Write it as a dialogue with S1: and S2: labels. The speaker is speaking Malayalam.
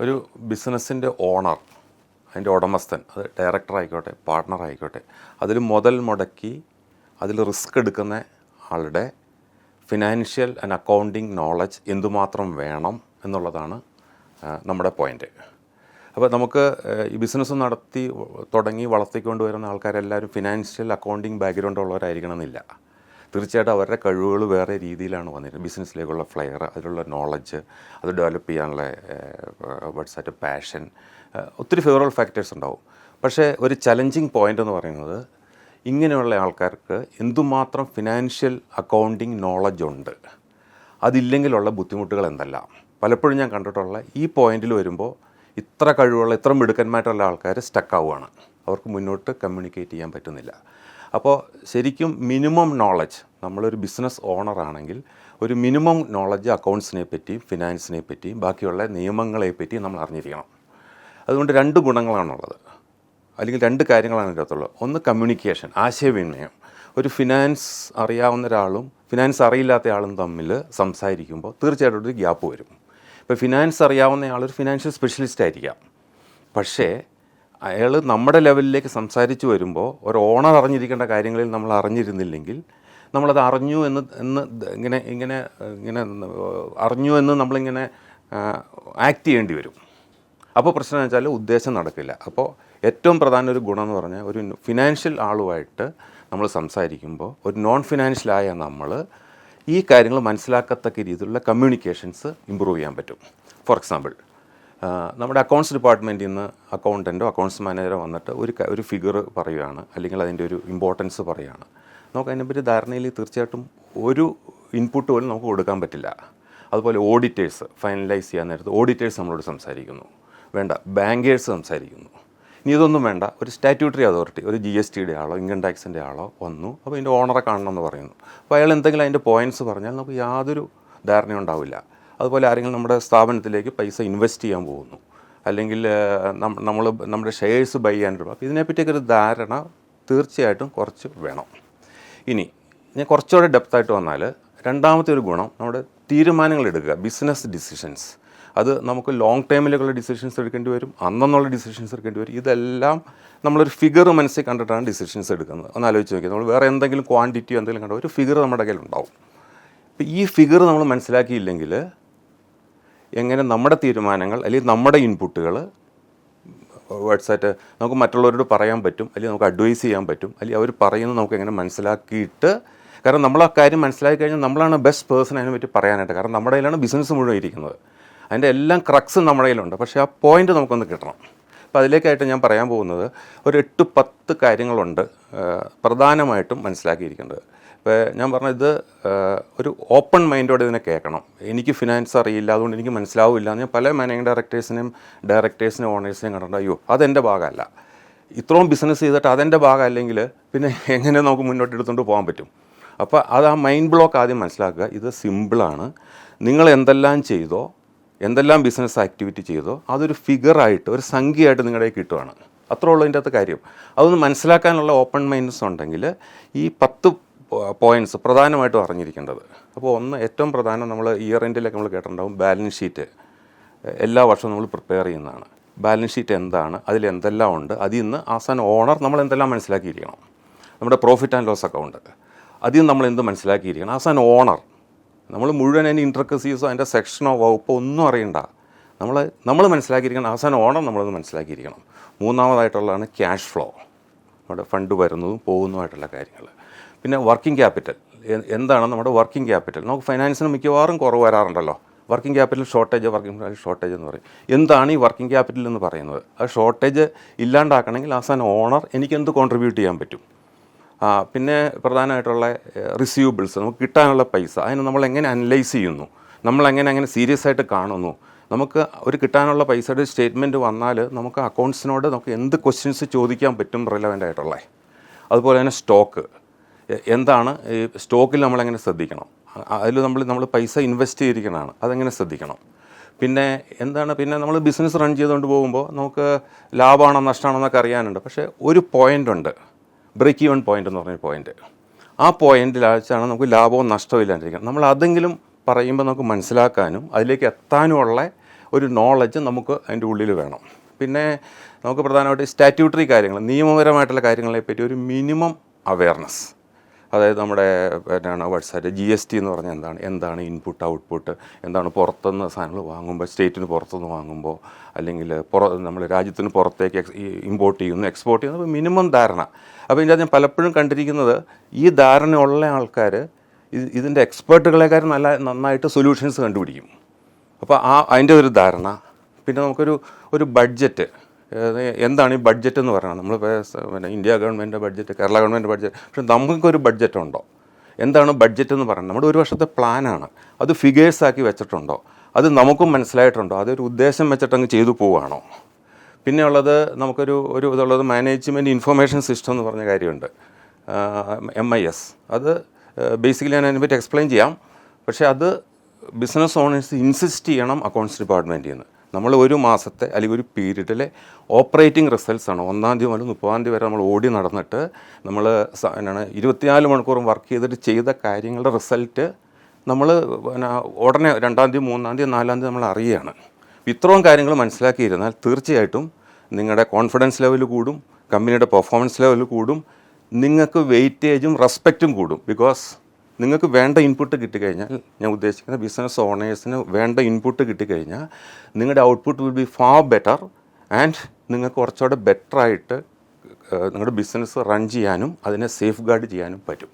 S1: ഒരു ബിസിനസ്സിന്റെ ഓണർ അതിന്റെ ഉടമസ്ഥൻ അത് ഡയറക്ടർ ആയിക്കോട്ടെ പാർട്ട്ണർ ആയിക്കോട്ടെ അതിൽ മുതൽ മുടക്കി അതിൽ റിസ്ക് എടുക്കുന്ന ആളുടെ ഫിനാൻഷ്യൽ ആൻഡ് അക്കൗണ്ടിങ് നോളജ് എന്തുമാത്രം വേണം എന്നുള്ളതാണ് നമ്മുടെ പോയിന്റ് അപ്പോൾ നമുക്ക് ഈ ബിസിനസ് നടത്തി തുടങ്ങി വളർത്തിക്കൊണ്ട് വരുന്ന ആൾക്കാരെല്ലാവരും ഫിനാൻഷ്യൽ അക്കൗണ്ടിങ് ബാക്ക്ഗ്രൗണ്ട് ഉള്ളവരായിരിക്കണം എന്നില്ല. തീർച്ചയായിട്ടും അവരുടെ കഴിവുകൾ വേറെ രീതിയിലാണ് വന്നിരുന്നത്. ബിസിനസ്സിലേക്കുള്ള ഫ്ലെയർ അതിലുള്ള നോളജ് അത് ഡെവലപ്പ് ചെയ്യാനുള്ള വെബ്സൈറ്റ് പാഷൻ ഒത്തിരി ഫേവറബിൾ ഫാക്ടേഴ്സ് ഉണ്ടാവും. പക്ഷേ ഒരു ചലഞ്ചിങ് പോയിന്റ് എന്ന് പറയുന്നത് ഇങ്ങനെയുള്ള ആൾക്കാർക്ക് എന്തുമാത്രം ഫിനാൻഷ്യൽ അക്കൗണ്ടിങ് നോളജ് ഉണ്ട്. അതില്ലെങ്കിലുള്ള ബുദ്ധിമുട്ടുകൾ എന്തെല്ലാം. പലപ്പോഴും ഞാൻ കണ്ടിട്ടുള്ള ഈ പോയിന്റിൽ വരുമ്പോൾ ഇത്ര കഴിവുള്ള ഇത്ര മിടുക്കന്മാരുള്ള ആൾക്കാർ സ്റ്റക്കാവുകയാണ് അവർക്ക് മുന്നോട്ട് കമ്മ്യൂണിക്കേറ്റ് ചെയ്യാൻ പറ്റുന്നില്ല. അപ്പോൾ ശരിക്കും മിനിമം നോളജ് നമ്മളൊരു ബിസിനസ് ഓണർ ആണെങ്കിൽ ഒരു മിനിമം നോളജ് അക്കൗണ്ട്സിനെ പറ്റിയും ഫിനാൻസിനെ പറ്റിയും ബാക്കിയുള്ള നിയമങ്ങളെ പറ്റിയും നമ്മൾ അറിഞ്ഞിരിക്കണം. അതുകൊണ്ട് രണ്ട് ഗുണങ്ങളാണുള്ളത്. അല്ലെങ്കിൽ രണ്ട് കാര്യങ്ങളാണ് ഇതിന്റെ അകത്തുള്ളത്. ഒന്ന് കമ്മ്യൂണിക്കേഷൻ ആശയവിനിമയം. ഒരു ഫിനാൻസ് അറിയാവുന്ന ഒരാളും ഫിനാൻസ് അറിയില്ലാത്ത ആളും തമ്മിൽ സംസാരിക്കുമ്പോൾ തീർച്ചയായിട്ടും ഒരു ഗ്യാപ്പ് വരും. ഇപ്പോൾ ഫിനാൻസ് അറിയാവുന്ന ആളൊരു ഫിനാൻഷ്യൽ സ്പെഷ്യലിസ്റ്റ് ആയിരിക്കാം. പക്ഷേ അയാൾ നമ്മുടെ ലെവലിലേക്ക് സംസാരിച്ച് വരുമ്പോൾ ഒരു ഓണർ അറിഞ്ഞിരിക്കേണ്ട കാര്യങ്ങളിൽ നമ്മൾ അറിഞ്ഞിരുന്നില്ലെങ്കിൽ നമ്മളത് അറിഞ്ഞു എന്ന് എന്ന് ഇങ്ങനെ ഇങ്ങനെ ഇങ്ങനെ അറിഞ്ഞു എന്ന് നമ്മളിങ്ങനെ ആക്ട് ചെയ്യേണ്ടി വരും. അപ്പോൾ പ്രശ്നം വെച്ചാൽ ഉദ്ദേശം നടക്കില്ല. അപ്പോൾ ഏറ്റവും പ്രധാന ഒരു ഗുണം എന്ന് പറഞ്ഞാൽ ഒരു ഫിനാൻഷ്യൽ ആളുമായിട്ട് നമ്മൾ സംസാരിക്കുമ്പോൾ ഒരു നോൺ ഫിനാൻഷ്യലായ നമ്മൾ ഈ കാര്യങ്ങൾ മനസ്സിലാക്കത്തക്ക രീതിയിലുള്ള കമ്മ്യൂണിക്കേഷൻസ് ഇമ്പ്രൂവ് ചെയ്യാൻ പറ്റും. ഫോർ എക്സാമ്പിൾ നമ്മുടെ അക്കൗണ്ട്സ് ഡിപ്പാർട്ട്മെന്റിൽ നിന്ന് അക്കൗണ്ടന്റോ അക്കൗണ്ട്സ് മാനേജറോ വന്നിട്ട് ഒരു ഒരു ഫിഗർ പറയുകയാണ്. അല്ലെങ്കിൽ അതിന്റെ ഒരു ഇമ്പോർട്ടൻസ് പറയുകയാണ്. നമുക്ക് അതിനെപ്പറ്റി ധാരണയിൽ തീർച്ചയായിട്ടും ഒരു ഇൻപുട്ട് പോലും നമുക്ക് കൊടുക്കാൻ പറ്റില്ല. അതുപോലെ ഓഡിറ്റേഴ്സ് ഫൈനലൈസ് ചെയ്യാൻ നേരത്ത് ഓഡിറ്റേഴ്സ് നമ്മളോട് സംസാരിക്കുന്നു. വേണ്ട ബാങ്കേഴ്സ് സംസാരിക്കുന്നു. ഇനി ഇതൊന്നും വേണ്ട ഒരു സ്റ്റാറ്റ്യൂട്ടറി അതോറിറ്റി ഒരു ജി എസ് ടിയുടെ ആളോ ഇൻകം ടാക്സിന്റെ ആളോ വന്നു. അപ്പോൾ ഇതിന്റെ ഓണറെ കാണണമെന്ന് പറയുന്നു. അപ്പോൾ അയാൾ എന്തെങ്കിലും അതിന്റെ പോയിന്റ്സ് പറഞ്ഞാൽ നമുക്ക് യാതൊരു ധാരണയും ഉണ്ടാവില്ല. അതുപോലെ ആരെങ്കിലും നമ്മുടെ സ്ഥാപനത്തിലേക്ക് പൈസ ഇൻവെസ്റ്റ് ചെയ്യാൻ പോകുന്നു. അല്ലെങ്കിൽ നമ്മൾ നമ്മുടെ ഷെയർസ് ബൈ ചെയ്യാൻ അപ്പോൾ ഇതിനെപ്പറ്റിയൊക്കെ ഒരു ധാരണ തീർച്ചയായിട്ടും കുറച്ച് വേണം. ഇനി ഞാൻ കുറച്ചുകൂടെ ഡെപ്തായിട്ട് വന്നാൽ രണ്ടാമത്തെ ഒരു ഗുണം നമ്മുടെ തീരുമാനങ്ങൾ എടുക്കുക. ബിസിനസ് ഡിസിഷൻസ് അത് നമുക്ക് ലോങ് ടൈമിലേക്കുള്ള ഡിസിഷൻസ് എടുക്കേണ്ടി വരും. അന്നെന്നുള്ള ഡിസിഷൻസ് എടുക്കേണ്ടി വരും. ഇതെല്ലാം നമ്മളൊരു ഫിഗർ മനസ്സിൽ കണ്ടിട്ടാണ് ഡിസിഷൻസ് എടുക്കുന്നത്. ഒന്ന് ആലോചിച്ച് നോക്കി നമ്മൾ വേറെ എന്തെങ്കിലും ക്വാണ്ടിറ്റിയോ എന്തെങ്കിലും കണ്ടോ ഒരു ഫിഗർ നമ്മുടെ കയ്യിൽ ഉണ്ടാവും ഇപ്പം ഈ ഫിഗർ നമ്മൾ മനസ്സിലാക്കിയില്ലെങ്കിൽ എങ്ങനെ നമ്മുടെ തീരുമാനങ്ങൾ അല്ലെങ്കിൽ നമ്മുടെ ഇൻപുട്ടുകൾ വാട്സാറ്റ് നമുക്ക് മറ്റുള്ളവരോട് പറയാൻ പറ്റും അല്ലെങ്കിൽ നമുക്ക് അഡ്വൈസ് ചെയ്യാൻ പറ്റും അല്ലെങ്കിൽ അവർ പറയുന്നത് നമുക്ക് എങ്ങനെ മനസ്സിലാക്കിയിട്ട് കാരണം നമ്മൾ ആ കാര്യം മനസ്സിലാക്കി കഴിഞ്ഞാൽ നമ്മളാണ് ബെസ്റ്റ് പേഴ്സൺ അതിനെ പറ്റി പറയാനായിട്ട്. കാരണം നമ്മുടെ കയ്യിലാണ് ബിസിനസ് മുഴുവൻ ഇരിക്കുന്നത്. അതിന്റെ എല്ലാം ക്രക്സും നമ്മുടെ കയ്യിലുണ്ട്. പക്ഷേ ആ പോയിന്റ് നമുക്കൊന്ന് കിട്ടണം. അപ്പോൾ അതിലേക്കായിട്ട് ഞാൻ പറയാൻ പോകുന്നത് ഒരു എട്ട് പത്ത് കാര്യങ്ങളുണ്ട് പ്രധാനമായിട്ടും മനസ്സിലാക്കിയിരിക്കേണ്ടത്. ഇപ്പോൾ ഞാൻ പറഞ്ഞത് ഇത് ഒരു ഓപ്പൺ മൈൻഡോടെ ഇതിനെ കേൾക്കണം. എനിക്ക് ഫിനാൻസ് അറിയില്ല അതുകൊണ്ട് എനിക്ക് മനസ്സിലാവില്ല ഞാൻ പല മാനേജിങ് ഡയറക്ടേഴ്സിനെയും ഡയറക്ടേഴ്സിനെയും ഓണേഴ്സിനെയും കണ്ടിട്ടുണ്ട്. അയ്യോ അതെന്റെ ഭാഗമല്ല. ഇത്രയും ബിസിനസ് ചെയ്തിട്ട് അതെന്റെ ഭാഗമല്ലെങ്കിൽ പിന്നെ എങ്ങനെ നമുക്ക് മുന്നോട്ട് എടുത്തുകൊണ്ട് പോകാൻ പറ്റും? അപ്പോൾ അത് ആ മൈൻഡ് ബ്ലോക്ക് ആദ്യം മനസ്സിലാക്കുക. ഇത് സിമ്പിളാണ് നിങ്ങൾ എന്തെല്ലാം ചെയ്തോ എന്തെല്ലാം ബിസിനസ് ആക്ടിവിറ്റി ചെയ്തോ അതൊരു ഫിഗറായിട്ട് ഒരു സംഖ്യയായിട്ട് നിങ്ങളുടെ കിട്ടുവാണ്. അത്രേ ഉള്ളൂ അതിന്റെ അകത്ത് കാര്യം. അതൊന്ന് മനസ്സിലാക്കാനുള്ള ഓപ്പൺ മൈൻഡ്സ് ഉണ്ടെങ്കിൽ ഈ പത്ത് പോയിന്റ്സ് പ്രധാനമായിട്ടും അറിഞ്ഞിരിക്കേണ്ടത്. അപ്പോൾ ഒന്ന് ഏറ്റവും പ്രധാനം നമ്മൾ ഇയർ എൻഡിലൊക്കെ നമ്മൾ കേട്ടിട്ടുണ്ടാവും ബാലൻസ് ഷീറ്റ് എല്ലാ വർഷവും നമ്മൾ പ്രിപ്പയർ ചെയ്യുന്നതാണ്. ബാലൻസ് ഷീറ്റ് എന്താണ്? അതിൽ എന്തെല്ലാം ഉണ്ട്? അതിൽ നിന്ന് ആസാൻ ഓണർ നമ്മൾ എന്തെല്ലാം മനസ്സിലാക്കിയിരിക്കണം? നമ്മുടെ പ്രോഫിറ്റ് ആൻഡ് ലോസ് അക്കൗണ്ട് അതിൽ നമ്മൾ എന്ത് മനസ്സിലാക്കിയിരിക്കണം? ആൻ ഓണർ നമ്മൾ മുഴുവൻ അതിന്റെ ഇൻട്രക്കസീസോ അതിന്റെ സെക്ഷനോ വകുപ്പോ ഒന്നും അറിയണ്ട. നമ്മൾ നമ്മൾ മനസ്സിലാക്കിയിരിക്കണം. ആൻ ഓണർ നമ്മളത് മനസ്സിലാക്കിയിരിക്കണം. മൂന്നാമതായിട്ടുള്ളതാണ് ക്യാഷ് ഫ്ലോ നമ്മുടെ ഫണ്ട് വരുന്നതും പോകുന്നതുമായിട്ടുള്ള കാര്യങ്ങൾ. പിന്നെ വർക്കിംഗ് ക്യാപിറ്റൽ എന്താണ് നമ്മുടെ വർക്കിംഗ് ക്യാപിറ്റൽ നമുക്ക് ഫൈനാൻസിന് മിക്കവാറും കുറവ് വരാറുണ്ടല്ലോ. Working capital shortage working capital shortage എന്ന് പറയും. എന്താണ് ഈ വർക്കിംഗ് ക്യാപിറ്റൽ എന്ന് പറയുന്നത്? ആ ഷോർട്ടേജ് ഇല്ലാണ്ടാക്കണമെങ്കിൽ ആൻ ഓണർ എനിക്ക് എന്ത് കോൺട്രിബ്യൂട്ട് ചെയ്യാൻ പറ്റും? പിന്നെ പ്രധാനമായിട്ടുള്ള റിസീവബിൾസ് നമുക്ക് കിട്ടാനുള്ള പൈസ. അതിന് നമ്മൾ എങ്ങനെ അനലൈസ് ചെയ്യുന്നു? നമ്മളെങ്ങനെ അങ്ങനെ സീരിയസ് ആയിട്ട് കാണുന്നു? നമുക്ക് ഒരു കിട്ടാനുള്ള പൈസയുടെ സ്റ്റേറ്റ്മെന്റ് വന്നാൽ നമുക്ക് അക്കൗണ്ട്സിനോട് നമുക്ക് എന്ത് ക്വസ്റ്റ്യൻസ് ചോദിക്കാൻ പറ്റും റിലവന്റ് ആയിട്ടുള്ള? അതുപോലെ തന്നെ സ്റ്റോക്ക് എന്താണ് ഈ സ്റ്റോക്കിൽ നമ്മളെങ്ങനെ ശ്രദ്ധിക്കണം? അതിൽ നമ്മൾ നമ്മൾ പൈസ ഇൻവെസ്റ്റ് ചെയ്തിരിക്കണതാണ്. അതെങ്ങനെ ശ്രദ്ധിക്കണം? പിന്നെ എന്താണ് പിന്നെ നമ്മൾ ബിസിനസ് റൺ ചെയ്തുകൊണ്ട് പോകുമ്പോൾ നമുക്ക് ലാഭമാണോ നഷ്ടമാണോ എന്നൊക്കെ അറിയാനുണ്ട്. പക്ഷേ ഒരു പോയിന്റ് ഉണ്ട്. ബ്രേക്ക് ഈവൺ പോയിന്റ് എന്ന് പറഞ്ഞൊരു പോയിന്റ് ആ പോയിന്റിൽ വെച്ചാണ് നമുക്ക് ലാഭവും നഷ്ടവും ഇല്ലാണ്ടിരിക്കുന്നത് നമ്മൾ അതെങ്കിലും പറയുമ്പോൾ നമുക്ക് മനസ്സിലാക്കാനും അതിലേക്ക് എത്താനുമുള്ള ഒരു നോളജ് നമുക്ക് അതിന്റെ ഉള്ളിൽ വേണം. പിന്നെ നമുക്ക് പ്രധാനമായിട്ട് സ്റ്റാറ്റ്യൂട്ടറി കാര്യങ്ങൾ നിയമപരമായിട്ടുള്ള കാര്യങ്ങളെപ്പറ്റി ഒരു മിനിമം അവയർനെസ് അതായത് നമ്മുടെ എന്നാണ് വാട്സാറ്റ് ജി എസ് ടി എന്ന് പറഞ്ഞാൽ എന്താണ്? എന്താണ് ഇൻപുട്ട് ഔട്ട്പുട്ട് എന്താണ് പുറത്തുനിന്ന് സാധനങ്ങൾ വാങ്ങുമ്പോൾ സ്റ്റേറ്റിന് പുറത്തുനിന്ന് വാങ്ങുമ്പോൾ അല്ലെങ്കിൽ പുറ നമ്മൾ രാജ്യത്തിന് പുറത്തേക്ക് ഇമ്പോർട്ട് ചെയ്യുന്നു എക്സ്പോർട്ട് ചെയ്യുന്നു മിനിമം ധാരണ. അപ്പോൾ ഇതിന്റെ ഞാൻ പലപ്പോഴും കണ്ടിരിക്കുന്നത് ഈ ധാരണ ഉള്ള ആൾക്കാർ ഇത് ഇതിന്റെ എക്സ്പേർട്ടുകളെക്കാരും നല്ല നന്നായിട്ട് സൊല്യൂഷൻസ് കണ്ടുപിടിക്കും. അപ്പോൾ ആ അതിന്റെ ഒരു ധാരണ. പിന്നെ നമുക്കൊരു ഒരു ബഡ്ജറ്റ് എന്താണ് ഈ ബഡ്ജറ്റ് എന്ന് പറയുന്നത് നമ്മൾ പിന്നെ ഇന്ത്യ ഗവൺമെന്റിന്റെ ബഡ്ജറ്റ് കേരള ഗവൺമെന്റ് ബഡ്ജറ്റ് പക്ഷെ നമുക്കൊരു ബഡ്ജറ്റ് ഉണ്ടോ? എന്താണ് ബഡ്ജറ്റ് എന്ന് പറയുന്നത് നമ്മുടെ ഒരു വർഷത്തെ പ്ലാനാണ് അത് ഫിഗേഴ്സ് ആക്കി വെച്ചിട്ടുണ്ടോ? അത് നമുക്കും മനസ്സിലായിട്ടുണ്ടോ? അതൊരു ഉദ്ദേശം വെച്ചിട്ടങ്ങ് ചെയ്തു പോവുകയാണോ പിന്നെയുള്ളത് നമുക്കൊരു ഒരു ഇതുള്ളത് മാനേജ്മെന്റ് ഇൻഫർമേഷൻ സിസ്റ്റം എന്ന് പറഞ്ഞ കാര്യമുണ്ട്. എം ഐ എസ് അത് ബേസിക്കലി ഞാൻ അതിനെപ്പറ്റി എക്സ്പ്ലെയിൻ ചെയ്യാം. പക്ഷേ അത് ബിസിനസ് ഓണേഴ്സ് ഇൻസിസ്റ്റ് ചെയ്യണം അക്കൗണ്ട്സ് ഡിപ്പാർട്ട്മെന്റിൽ നിന്ന്. നമ്മൾ ഒരു മാസത്തെ അല്ലെങ്കിൽ ഒരു പീരീഡിലെ ഓപ്പറേറ്റിംഗ് റിസൾട്ട്സ് ആണ് ഒന്നാം തീയതി മുതൽ മുപ്പതാം തീയതി വരെ നമ്മൾ ഓടി നടന്നിട്ട് നമ്മൾ എന്നാണ് ഇരുപത്തിനാല് മണിക്കൂറും വർക്ക് ചെയ്തിട്ട് ചെയ്ത കാര്യങ്ങളുടെ റിസൾട്ട് നമ്മൾ പിന്നെ ഉടനെ രണ്ടാം തീയതി മൂന്നാം തീയതി നാലാം തീയതി നമ്മൾ അറിയുകയാണ്. ഇത്രയും കാര്യങ്ങൾ മനസ്സിലാക്കിയിരുന്നാൽ തീർച്ചയായിട്ടും നിങ്ങളുടെ കോൺഫിഡൻസ് ലെവൽ കൂടും കമ്പനിയുടെ പെർഫോമൻസ് ലെവൽ കൂടും നിങ്ങൾക്ക് വെയിറ്റേജും റെസ്പെക്റ്റും കൂടും. ബിക്കോസ് നിങ്ങൾക്ക് വേണ്ട ഇൻപുട്ട് കിട്ടിക്കഴിഞ്ഞാൽ ഞാൻ ഉദ്ദേശിക്കുന്ന ബിസിനസ് ഓണേഴ്സിന് വേണ്ട ഇൻപുട്ട് കിട്ടിക്കഴിഞ്ഞാൽ നിങ്ങളുടെ output will be far better and നിങ്ങൾക്ക് കുറച്ചുകൂടെ ബെറ്ററായിട്ട് നിങ്ങളുടെ ബിസിനസ് റൺ ചെയ്യാനും അതിനെ സേഫ് ഗാർഡ് ചെയ്യാനും പറ്റും.